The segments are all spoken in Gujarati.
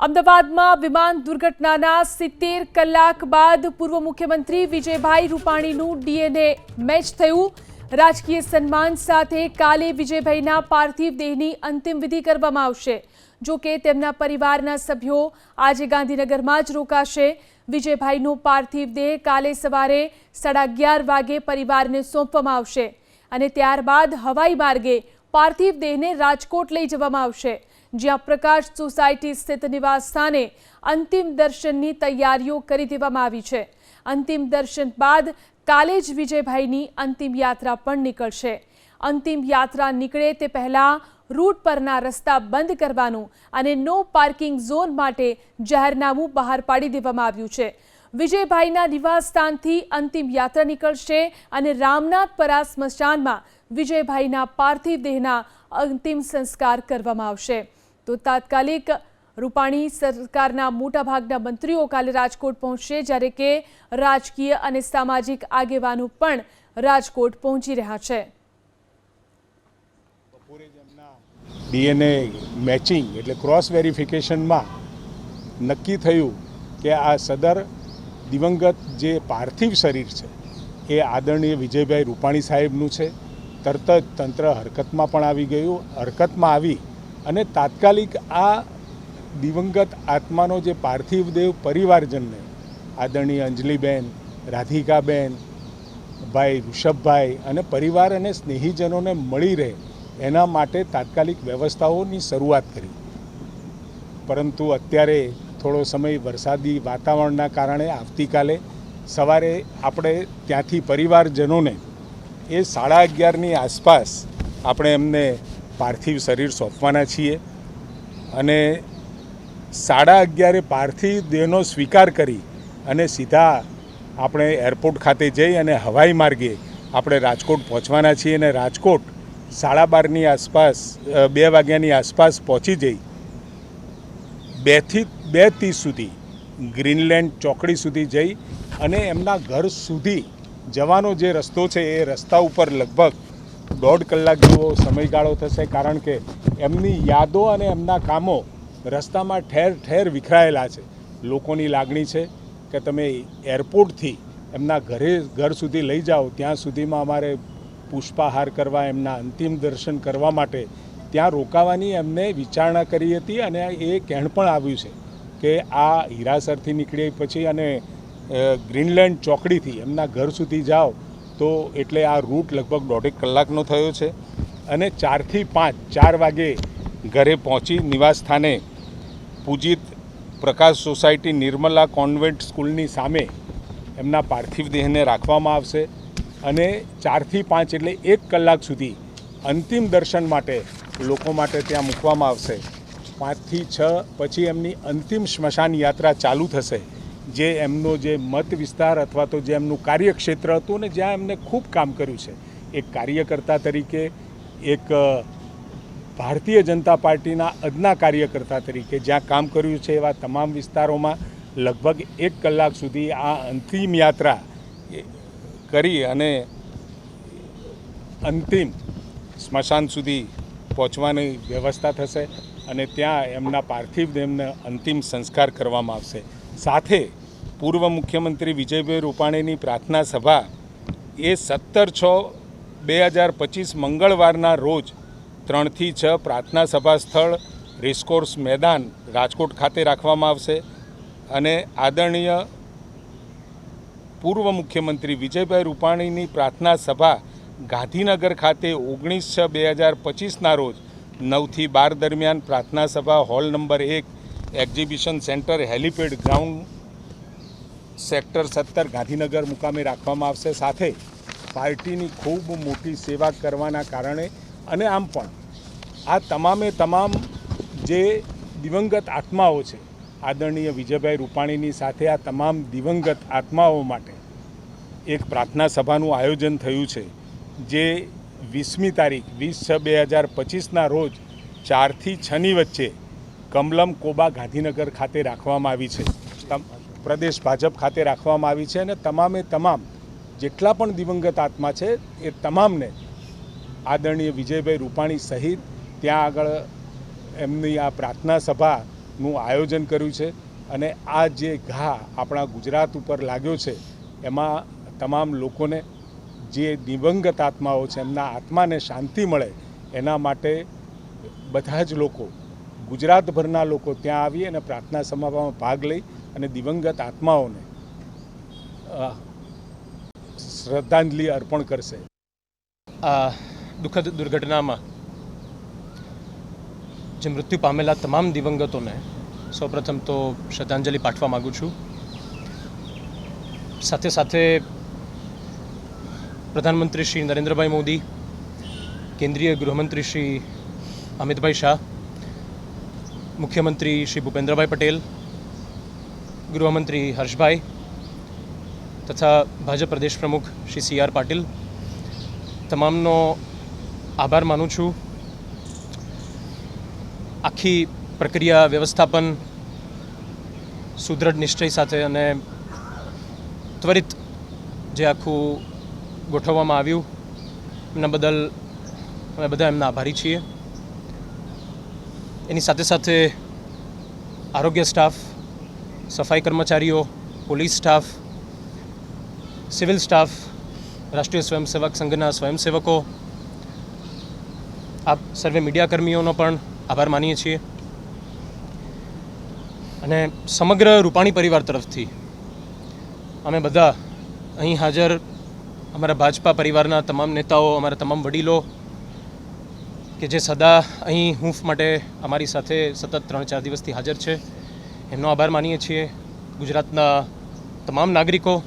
અમદાવાદમાં વિમાન દુર્ઘટનાના સિત્તેર કલાક બાદ પૂર્વ મુખ્યમંત્રી વિજયભાઈ રૂપાણીનું ડીએનએ મેચ થયું. રાજકીય સન્માન સાથે કાલે વિજયભાઈના પાર્થિવ દેહની અંતિમ વિધિ કરવામાં આવશે. જો કે તેમના પરિવારના સભ્યો આજે ગાંધીનગરમાં જ રોકાશે. વિજયભાઈનો પાર્થિવ દેહ કાલે સવારે સાડા અગિયાર વાગે પરિવારને સોંપવામાં આવશે અને ત્યારબાદ હવાઈ માર્ગે પાર્થિવ દેહને રાજકોટ લઈ જવામાં આવશે. જ્યાં પ્રકાશ સોસાયટી સ્થિત નિવાસ સ્થાને અંતિમ દર્શનની તૈયારીઓ કરી દેવામાં આવી છે. અંતિમ દર્શન બાદ કાલે જ વિજયભાઈની અંતિમ યાત્રા પણ નીકળશે. અંતિમ યાત્રા નીકળે તે પહેલાં રૂટ પરના રસ્તા બંધ કરવાનું અને નો પાર્કિંગ ઝોન માટે જાહેરનામું બહાર પાડી દેવામાં આવ્યું છે. વિજયભાઈના નિવાસ સ્થાનથી અંતિમ યાત્રા નીકળશે અને રામનાથપરા સ્મશાનમાં વિજયભાઈના પાર્થિવ દેહના અંતિમ સંસ્કાર કરવામાં આવશે. તો તાત્કાલિક રૂપાણી સરકારના મોટાભાગના મંત્રીઓ કાલે રાજકોટ પહોંચશે જ્યારે કે રાજકીય અને સામાજિક આગેવાનો પણ રાજકોટ પહોંચી રહ્યા છે. ડીએનએ મેચિંગ એટલે ક્રોસ વેરિફિકેશનમાં નક્કી થયું કે આ સદર દિવંગત જે પાર્થિવ શરીર છે એ આદરણીય વિજયભાઈ રૂપાણી સાહેબનું છે. તરત જ તંત્ર હરકતમાં પણ આવી ગયું. હરકતમાં આવી અને તાત્કાલિક આ દિવંગત આત્માનો જે પાર્થિવ દેવ પરિવારજનને, આદરણીય અંજલિબેન, રાધિકાબેન, ભાઈ ઋષભભાઈ અને પરિવાર અને સ્નેહીજનોને મળી રહે એના માટે તાત્કાલિક વ્યવસ્થાઓની શરૂઆત કરી. પરંતુ અત્યારે થોડો સમય વરસાદી વાતાવરણના કારણે આવતીકાલે સવારે આપણે ત્યાંથી પરિવારજનોને એ સાડા અગિયારની આસપાસ આપણે એમને પાર્થિવ શરીર સોંપવાના છીએ અને સાડા અગિયારે પાર્થિવ દેહનો સ્વીકાર કરી અને સીધા આપણે એરપોર્ટ ખાતે જઈ અને હવાઈ માર્ગે આપણે રાજકોટ પહોંચવાના છીએ અને રાજકોટ સાડા બારની આસપાસ બે વાગ્યાની આસપાસ પહોંચી જઈ બેથી, બે ત્રીસ સુધી ગ્રીનલેન્ડ ચોકડી સુધી જઈ અને એમના ઘર સુધી જવાનો જે રસ્તો છે એ રસ્તા ઉપર લગભગ દોઢ કલાક જેવો સમયગાળો થશે કારણ કે એમની યાદો અને એમના કામો રસ્તામાં ઠેર ઠેર વિખરાયેલા છે. લોકોની લાગણી છે કે તમે એરપોર્ટથી એમના ઘરે ઘર સુધી લઈ જાઓ, ત્યાં સુધીમાં અમારે પુષ્પાહાર કરવા, એમના અંતિમ દર્શન કરવા માટે ત્યાં રોકાવાની એમને વિચારણા કરી હતી અને એ કહેણ પણ આવ્યું છે કે આ હીરાસરથી નીકળી પછી અને ગ્રીનલેન્ડ ચોકડીથી એમના ઘર સુધી જાઓ તો એટલે આ રૂટ લગભગ દોઢેક કલાકનો થયો છે અને ચારથી પાંચ, ચાર વાગે ઘરે પહોંચી નિવાસ સ્થાને પૂજિત પ્રકાશ સોસાયટી નિર્મલા કોન્વેન્ટ સ્કૂલની સામે એમના પાર્થિવ દેહને રાખવામાં આવશે અને ચારથી પાંચ એટલે એક કલાક સુધી અંતિમ દર્શન માટે લોકો માટે ત્યાં મૂકવામાં આવશે. પાંચથી છ પછી એમની અંતિમ સ્મશાન યાત્રા ચાલુ થશે. જે એમનો જે મત વિસ્તાર અથવા તો જે એમનું કાર્યક્ષેત્ર હતું ને જ્યાં એમને ખૂબ કામ કર્યું છે. એક કાર્યકર્તા તરીકે, એક ભારતીય જનતા પાર્ટીના અદના કાર્યકર્તા તરીકે જ્યાં કામ કર્યું છે એવા તમામ વિસ્તારોમાં લગભગ એક કલાક સુધી આ અંતિમ યાત્રા કરી અને અંતિમ સ્મશાન સુધી પહોંચવાની વ્યવસ્થા થશે અને ત્યાં એમના પાર્થિવ દેહને અંતિમ સંસ્કાર કરવામાં આવશે. સાથે પૂર્વ મુખ્યમંત્રી વિજયભાઈ રૂપાણીની પ્રાર્થના સભા એ સત્તર છ બે હજાર પચીસ મંગળવારના રોજ ત્રણથી છ પ્રાર્થના સભા સ્થળ રેસકોર્સ મેદાન રાજકોટ ખાતે રાખવામાં આવશે. અને આદરણીય પૂર્વ મુખ્યમંત્રી વિજયભાઈ રૂપાણીની પ્રાર્થના સભા ગાંધીનગર ખાતે ઓગણીસ છ બે હજાર પચીસના રોજ નવથી બાર દરમિયાન પ્રાર્થના સભા હોલ નંબર એક exhibition centre helipad ground sector સત્તર ગાંધીનગર મુકામે રાખવામાં આવશે. સાથે પાર્ટીની ખૂબ મોટી સેવા કરવાના કારણે અને આમ પણ આ તમામે તમામ જે દિવંગત આત્માઓ છે, આદરણીય વિજયભાઈ રૂપાણીની સાથે આ તમામ દિવંગત આત્માઓ માટે એક પ્રાર્થના સભાનું આયોજન થયું છે, જે વીસમી તારીખ, વીસ છ બે હજાર પચીસના રોજ ચારથી છની વચ્ચે કમલમ કોબા ગાંધીનગર ખાતે રાખવામાં આવી છે. પ્રદેશ ભાજપ ખાતે રાખવામાં આવી છે અને તમામે તમામ જેટલા પણ દિવંગત આત્મા છે, એ તમામને આદરણીય વિજયભાઈ રૂપાણી સહિત ત્યાં આગળ એમની આ પ્રાર્થના સભાનું આયોજન કર્યું છે અને આ જે ઘા આપણા ગુજરાત ઉપર લાગ્યો છે, એમાં તમામ લોકોને જે દિવંગત આત્માઓ છે, એમના આત્માને શાંતિ મળે એના માટે બધા જ લોકો ગુજરાતભરના લોકો ત્યાં આવી અને પ્રાર્થના સભામાં ભાગ લઈ અને દિવંગત આત્માઓને શ્રદ્ધાંજલિ અર્પણ કરશે. આ દુઃખદ દુર્ઘટનામાં જે મૃત્યુ પામેલા તમામ દિવંગતોને સૌપ્રથમ તો શ્રદ્ધાંજલિ પાઠવા માગું છું. સાથે સાથે પ્રધાનમંત્રી શ્રી નરેન્દ્રભાઈ મોદી, કેન્દ્રીય ગૃહમંત્રી શ્રી અમિતભાઈ શાહ મુખ્યમંત્રી શ્રી ભૂપેન્દ્રભાઈ પટેલ, ગૃહમંત્રી હર્ષભાઈ તથા ભાજપ પ્રદેશ પ્રમુખ શ્રી સી આર પાટીલ. તમામનો આભાર માનું છું. આખી પ્રક્રિયા વ્યવસ્થાપન સુદૃઢ નિશ્ચય સાથે અને ત્વરિત જે આખું ગોઠવવામાં આવ્યું એમના બદલ અમે બધા એમના આભારી છીએ. એની સાથે સાથે આરોગ્ય સ્ટાફ, સફાઈ કર્મચારીઓ, પોલીસ સ્ટાફ, સિવિલ સ્ટાફ, રાષ્ટ્રીય સ્વયંસેવક સંઘના સ્વયંસેવકો, આપ સર્વે મીડિયા કર્મીઓનો પણ આભાર માનીએ છીએ. અને સમગ્ર રૂપાણી પરિવાર તરફથી અમે બધા અહીં હાજર અમારા ભાજપા પરિવારના તમામ નેતાઓ, અમારા તમામ વડીલો કે જે સદા અહીં હૂંફ માટે અમારી સાથે સતત ત્રણ ચાર દિવસથી હાજર છે. એમનો આભાર માનીએ છીએ. ગુજરાતના તમામ નાગરિકો,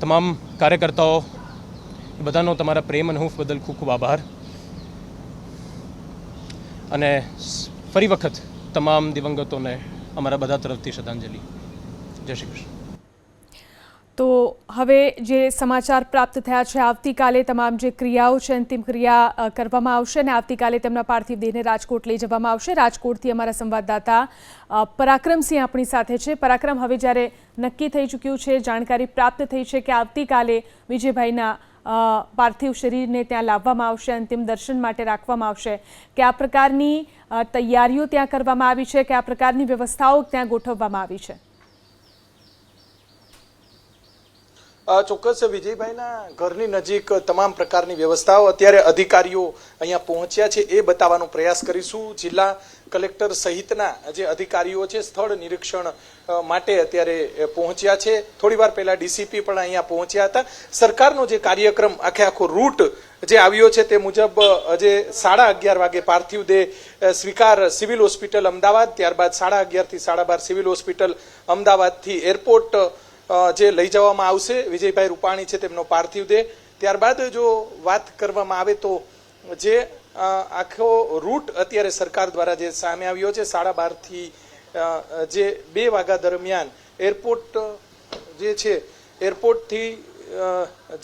તમામ કાર્યકર્તાઓ બધાનો તમારા પ્રેમ અને હૂંફ બદલ ખૂબ ખૂબ આભાર. અને ફરી વખત તમામ દિવંગતોને અમારા બધા તરફથી શ્રદ્ધાંજલિ. જય શ્રી કૃષ્ણ. તો હવે જે સમાચાર પ્રાપ્ત થયા છે, આવતીકાલે તમામ જે ક્રિયાઓ છે, અંતિમ ક્રિયા કરવામાં આવશે અને આવતીકાલે તેમના પાર્થિવ દેહને રાજકોટ લઈ જવામાં આવશે. રાજકોટથી અમારા સંવાદદાતા પરાક્રમસિંહ આપણી સાથે છે. પરાક્રમ, હવે જ્યારે નક્કી થઈ ચૂક્યું છે, જાણકારી પ્રાપ્ત થઈ છે કે આવતીકાલે વિજયભાઈના પાર્થિવ શરીરને ત્યાં લાવવામાં આવશે, અંતિમ દર્શન માટે રાખવામાં આવશે. કે આ પ્રકારની તૈયારીઓ ત્યાં કરવામાં આવી છે, કે આ પ્રકારની વ્યવસ્થાઓ ત્યાં ગોઠવવામાં આવી છે? ચોક્કસ વિજયભાઈના ઘરની નજીક તમામ પ્રકારની વ્યવસ્થાઓ અત્યારે અધિકારીઓ અહીંયા પહોંચ્યા છે એ બતાવવાનો પ્રયાસ કરીશું. જિલ્લા કલેક્ટર સહિતના જે અધિકારીઓ છે સ્થળ નિરીક્ષણ માટે અત્યારે પહોંચ્યા છે. થોડી વાર પહેલા ડીસીપી પણ અહીંયા પહોંચ્યા હતા. સરકારનો જે કાર્યક્રમ આખે આખો રૂટ જે આવ્યો છે તે મુજબ જે સાડા અગિયાર વાગે પાર્થિવ દેહ સ્વીકાર સિવિલ હોસ્પિટલ અમદાવાદ, ત્યારબાદ સાડા અગિયારથી સાડા બાર સિવિલ હોસ્પિટલ અમદાવાદથી એરપોર્ટ જે લઈ જવામાં આવશે, વિજયભાઈ રૂપાણી છે તેમનો પાર્થિવ દેહ. ત્યારબાદ જો વાત કરવામાં આવે તો જે આખો રૂટ અત્યારે સરકાર દ્વારા જે સામે આવ્યો છે, સાડા બારથી જે બે વાગ્યા દરમિયાન એરપોર્ટ, જે છે, એરપોર્ટથી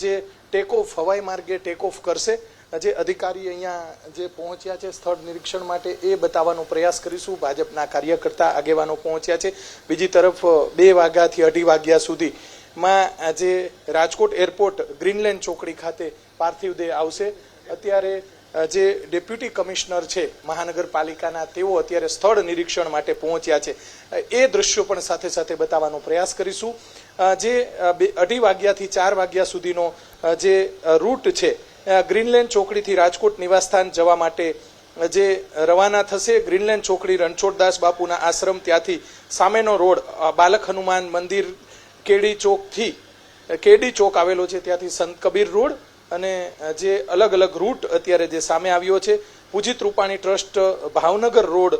જે ટેક ઓફ હવાઈ માર્ગે ટેક ઓફ કરશે. જે અધિકારી અહીંયા જે પહોંચ્યા છે સ્થળ નિરીક્ષણ માટે એ બતાવવાનો પ્રયાસ કરીશું. ભાજપના કાર્યકર્તા આગેવાનો પહોંચ્યા છે. બીજી તરફ બે વાગ્યાથી અઢી વાગ્યા સુધીમાં આજે રાજકોટ એરપોર્ટ ગ્રીનલેન્ડ ચોકડી ખાતે પાર્થિવ દેહ આવશે. અત્યારે જે ડેપ્યુટી કમિશનર છે મહાનગરપાલિકાના, તેઓ અત્યારે સ્થળ નિરીક્ષણ માટે પહોંચ્યા છે. એ દ્રશ્યો પણ સાથે સાથે બતાવવાનો પ્રયાસ કરીશું. જે બે, અઢી વાગ્યાથી ચાર વાગ્યા સુધીનો જે રૂટ છે ગ્રીનલેન્ડ ચોકડીથી રાજકોટ નિવાસસ્થાન જવા માટે જે રવાના થશે, ગ્રીનલેન્ડ ચોકડી રણછોડદાસ બાપુના આશ્રમ ત્યાંથી સામેનો રોડ બાલક હનુમાન મંદિર, કેડી ચોકથી, કેડી ચોક આવેલો છે ત્યાંથી સંત કબીર રોડ અને જે અલગ અલગ રૂટ અત્યારે જે સામે આવ્યો છે, Pujit Rupani trust, Bhavnagar road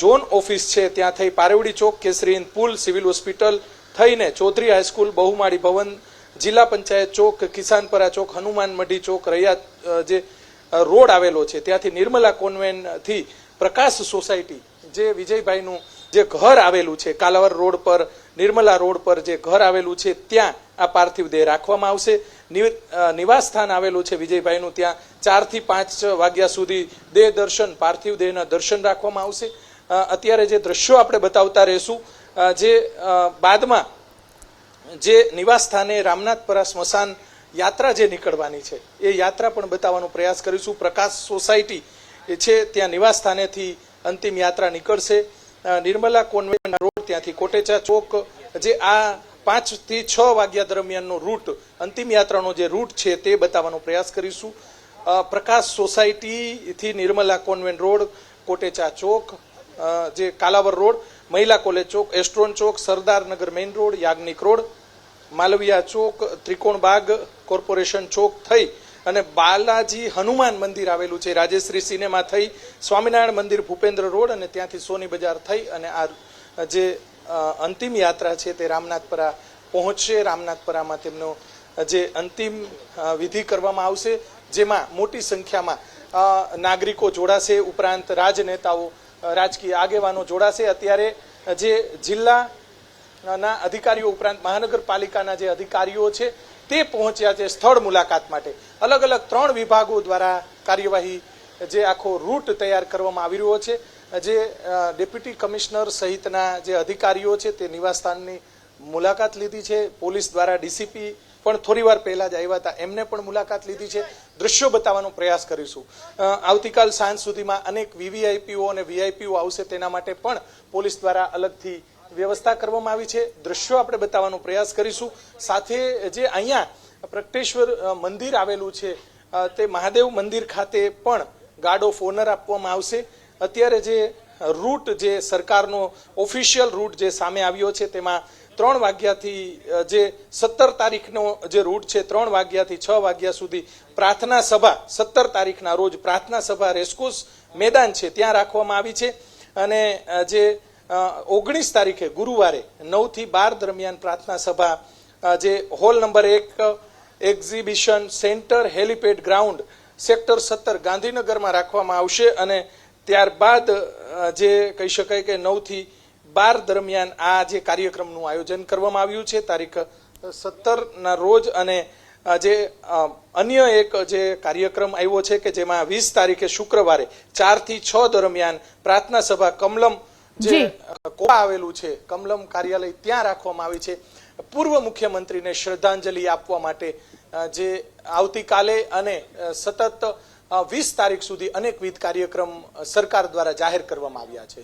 zone office છે, ત્યાં થઈ પારેવડી ચોક કેસરી પુલ, સિવિલ હોસ્પિટલ, થઈને ચૌધરી હાઈસ્કૂલ, બહુમાળી ભવન જિલ્લા પંચાયત ચોક, કિસાનપરા ચોક, હનુમાન મઢી ચોક રૈયા જે રોડ આવેલો છે, ત્યાંથી નિર્મલા કોન્વેન્ટથી પ્રકાશ સોસાયટી, જે વિજયભાઈનું જે ઘર આવેલું છે, કાલાવર રોડ પર, નિર્મલા રોડ પર જે ઘર આવેલું છે, ત્યાં આ પાર્થિવ દેહ રાખવામાં આવશે. નિવાસ સ્થાન આવેલું છે વિજયભાઈનું, ત્યાં ચારથી પાંચ વાગ્યા સુધી દેહ દર્શન, પાર્થિવ દેહના દર્શન રાખવામાં આવશે. અત્યારે જે દ્રશ્યો આપણે બતાવતા રહીશું જે બાદમાં જે નિવાસ સ્થાને રામનાથપરા સ્મશાન યાત્રા જે નીકળવાની છે, એ યાત્રા પણ બતાવવાનો પ્રયાસ કરીશું. પ્રકાશ સોસાયટી એ છે, ત્યાં નિવાસ સ્થાનેથી અંતિમ યાત્રા નીકળશે. નિર્મલા કોન્વેન્ટ રોડ ત્યાંથી કોટેચા ચોક, જે આ પાંચથી છ વાગ્યા દરમિયાનનો રૂટ, અંતિમ યાત્રાનો જે રૂટ છે, તે બતાવવાનો પ્રયાસ કરીશું. પ્રકાશ સોસાયટીથી નિર્મલા કોન્વેન્ટ રોડ, કોટેચા ચોક જે Kalavad road, Mahila college Chowk, Astron Chowk, Sardarnagar main road, Yagnik road Malviya Chowk, Trikon Baug corporation ચોક થઈ અને બાલાજી હનુમાન મંદિર આવેલું છે. રાજેશ્રી સિનેમા થઈ, સ્વામિનારાયણ મંદિર ભૂપેન્દ્ર રોડ અને ત્યાંથી સોની બજાર થઈ અને આ જે અંતિમ યાત્રા છે તે રામનાથપરા પહોંચશે. રામનાથપરામાં તેમનો જે અંતિમ વિધિ કરવામાં આવશે, જેમાં મોટી સંખ્યામાં નાગરિકો જોડાશે. ઉપરાંત રાજનેતાઓ રાજકીય આગેવાનો જોડાશે. અત્યારે જે જિલ્લા ના અધિકારીઓ ઉપરાંત મહાનગરપાલિકાના જે અધિકારીઓ છે, તે પહોંચ્યા છે સ્થળ મુલાકાત માટે. અલગ અલગ ત્રણ વિભાગો દ્વારા કાર્યવાહી, જે આખો રૂટ તૈયાર કરવામાં આવી રહ્યો છે, જે ડેપ્યુટી કમિશનર સહિતના જે અધિકારીઓ છે, તે નિવાસસ્થાનની મુલાકાત લીધી છે. પોલીસ દ્વારા ડીસીપી પણ થોડી વાર પહેલા જ આવ્યા હતા. એમને પણ મુલાકાત લીધી છે. દ્રશ્યો બતાવવાનો પ્રયાસ કરીશું. આવતીકાલ સાંજ સુધીમાં અનેક વીવીઆઈપીઓ અને વીઆઈપીઓ આવશે તેના માટે પણ પોલીસ દ્વારા અલગથી વ્યવસ્થા કરવામાં આવી છે. દ્રશ્યો આપણે બતાવવાનો પ્રયાસ કરીશું. સાથે જે અહીંયા પ્રગટેશ્વર મંદિર આવેલું છે તે મહાદેવ મંદિર ખાતે પણ ગાર્ડ ઓફ ઓનર આપવામાં આવશે. અત્યારે જે રૂટ, જે સરકારનો ઓફિશિયલ રૂટ જે સામે આવ્યો છે, તેમાં ત્રણ વાગ્યાથી જે સત્તર તારીખનો જે રૂટ છે, ત્રણ વાગ્યાથી છ વાગ્યા સુધી પ્રાર્થના સભા, સત્તર તારીખના રોજ પ્રાર્થના સભા રેસકોસ મેદાન છે, ત્યાં રાખવામાં આવી છે. અને જે ઓગણીસ તારીખે ગુરુવારે નવથી બાર દરમિયાન પ્રાર્થના સભા જે હોલ નંબર એક exhibition centre helipad ground sector સત્તર ગાંધીનગરમાં રાખવામાં આવશે અને ત્યારબાદ જે કહી શકાય કે નવથી બાર દરમિયાન આ જે કાર્યક્રમનું આયોજન કરવામાં આવ્યું છે, તારીખ સત્તરના રોજ અને જે અન્ય એક જે કાર્યક્રમ આવ્યો છે કે જેમાં વીસ તારીખે શુક્રવારે ચારથી છ દરમિયાન પ્રાર્થના સભા કમલમ જે જી. આવેલું છે કમલમ કાર્યાલય ત્યાં રાખવામાં આવી છે પૂર્વ મુખ્યમંત્રીને શ્રદ્ધાંજલિ આપવા માટે જે આવતીકાલે અને સતત વીસ તારીખ સુધી અનેકવિધ કાર્યક્રમ સરકાર દ્વારા જાહેર કરવામાં આવ્યા છે